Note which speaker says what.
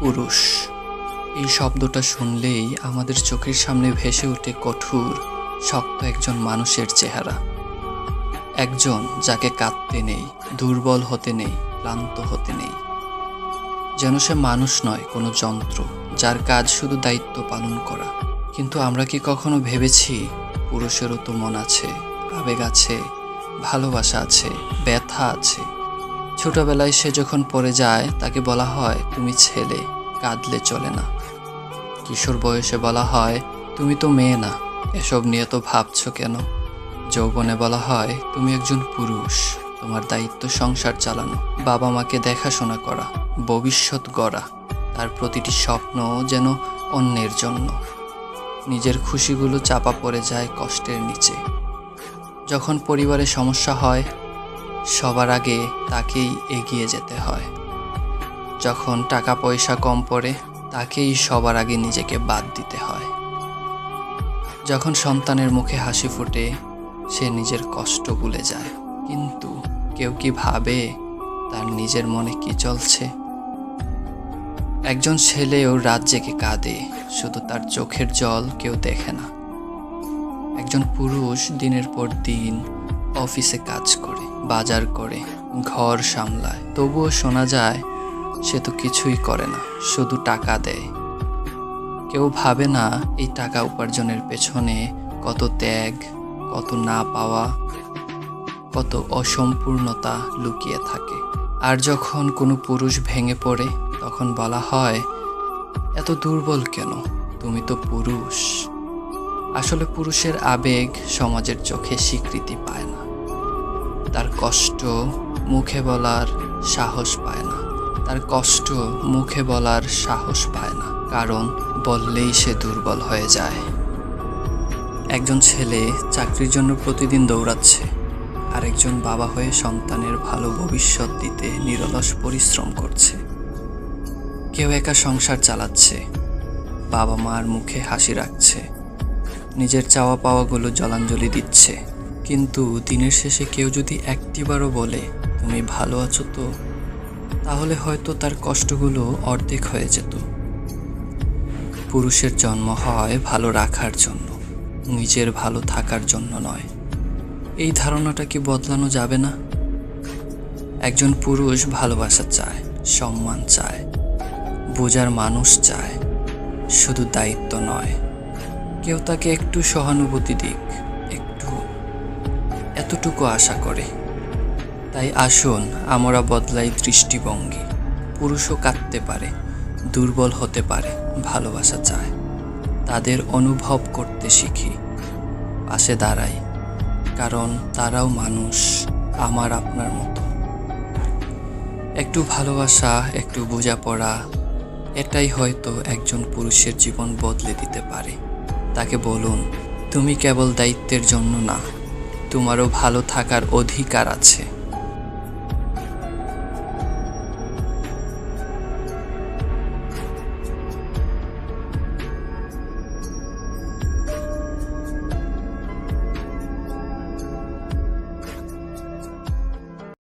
Speaker 1: পুরুষ। এই শব্দটা শুনলেই আমাদের চোখের সামনে ভেসে ওঠে কঠোর, শক্ত একজন মানুষের চেহারা। একজন যাকে কাঁদতে নেই, দুর্বল হতে নেই, ক্লান্ত হতে নেই। যেন সে মানুষ নয়, কোনো যন্ত্র, যার কাজ শুধু দায়িত্ব পালন করা। কিন্তু আমরা কি কখনো ভেবেছি, পুরুষেরও তো মন আছে, আবেগ আছে, ভালোবাসা আছে, ব্যথা আছে? ছোটবেলায় সে যখন পড়ে যায়, তাকে বলা হয়, তুমি ছেলে, কাঁদলে চলে না। কিশোর বয়সে বলা হয়, তুমি তো মেয়ে না, এসব নিয়ে তো ভাবছ কেন? যৌবনে বলা হয়, তুমি একজন পুরুষ, তোমার দায়িত্ব সংসার চালানো বাবা মাকে দেখাশোনা করা, ভবিষ্যৎ গড়া, তার প্রতিটি স্বপ্ন যেন অন্যের জন্য। নিজের খুশিগুলো চাপা পড়ে যায় কষ্টের নিচে। যখন পরিবারে সমস্যা হয় সবার আগে তাকেই এগিয়ে যেতে হয়। যখন টাকা পয়সা কম পড়ে, তাকেই সবার আগে নিজেকে বাদ দিতে হয়। যখন সন্তানের মুখে হাসি ফোটে, সে নিজের কষ্ট ভুলে যায়। কিন্তু কেউ কি ভাবে তার নিজের মনে কি চলছে? একজন ছেলেও রাত জেগে কাঁদে, শুধু তার চোখের জল কেউ দেখে না। একজন পুরুষ দিনের পর দিন অফিসে কাজ করে। বাজার করে, ঘর সামলায়। তবুও শোনা যায়, সে তো কিছুই করে না, শুধু টাকা দেয়। কেউ ভাবে না, এই টাকা উপার্জনের পেছনে কত ত্যাগ, কত না পাওয়া, কত অসম্পূর্ণতা লুকিয়ে থাকে। আর যখন কোনো পুরুষ ভেঙে পড়ে, তখন বলা হয়, এত দুর্বল কেন? তুমি তো পুরুষ। আসলে পুরুষের আবেগ সমাজের চোখে স্বীকৃতি পায় না। তার কষ্ট মুখে বলার সাহস পায় না। তার কষ্ট মুখে বলার সাহস পায় না, কারণ বললেই সে দুর্বল হয়ে যায়। একজন ছেলে চাকরির জন্য প্রতিদিন দৌড়াচ্ছে, আরেকজন বাবা হয়ে সন্তানের ভালো ভবিষ্যৎ দিতে নিরলস পরিশ্রম করছে। কেউ একা সংসার চালাচ্ছে বাবা মার মুখে হাসি রাখছে, নিজের চাওয়া পাওয়াগুলো জলাঞ্জলি দিচ্ছে। কিন্তু দিনের শেষে কেউ যদি একটিবারও বলে, তুমি ভালো আছো তো? তাহলে হয়তো তার কষ্টগুলো অর্ধেক হয়ে যেত। পুরুষের জন্ম হয় ভালো রাখার জন্য, নিজের ভালো থাকার জন্য নয়। এই ধারণাটা কি বদলানো যাবে না? একজন পুরুষ ভালোবাসা চায়, সম্মান চায়, বোঝার মানুষ চায়, শুধু দায়িত্ব নয়। কেউ তাকে একটু সহানুভূতি দিক। এতটুকু আশা করে। তাই আসুন, আমরা বদলাই দৃষ্টিভঙ্গি। পুরুষও কাঁদতে পারে, দুর্বল হতে পারে, ভালোবাসা চায়। তাদের অনুভব করতে শিখি। পাশে দাঁড়াই, কারণ তারাও মানুষ, আমার আপনার মতো। একটু ভালোবাসা, একটু বোঝাপড়া, এটাই হয়তো একজন পুরুষের জীবন বদলে দিতে পারে। তাকে বলুন, তুমি কেবল দায়িত্বের জন্য না তোমারও ভালো থাকার অধিকার আছে।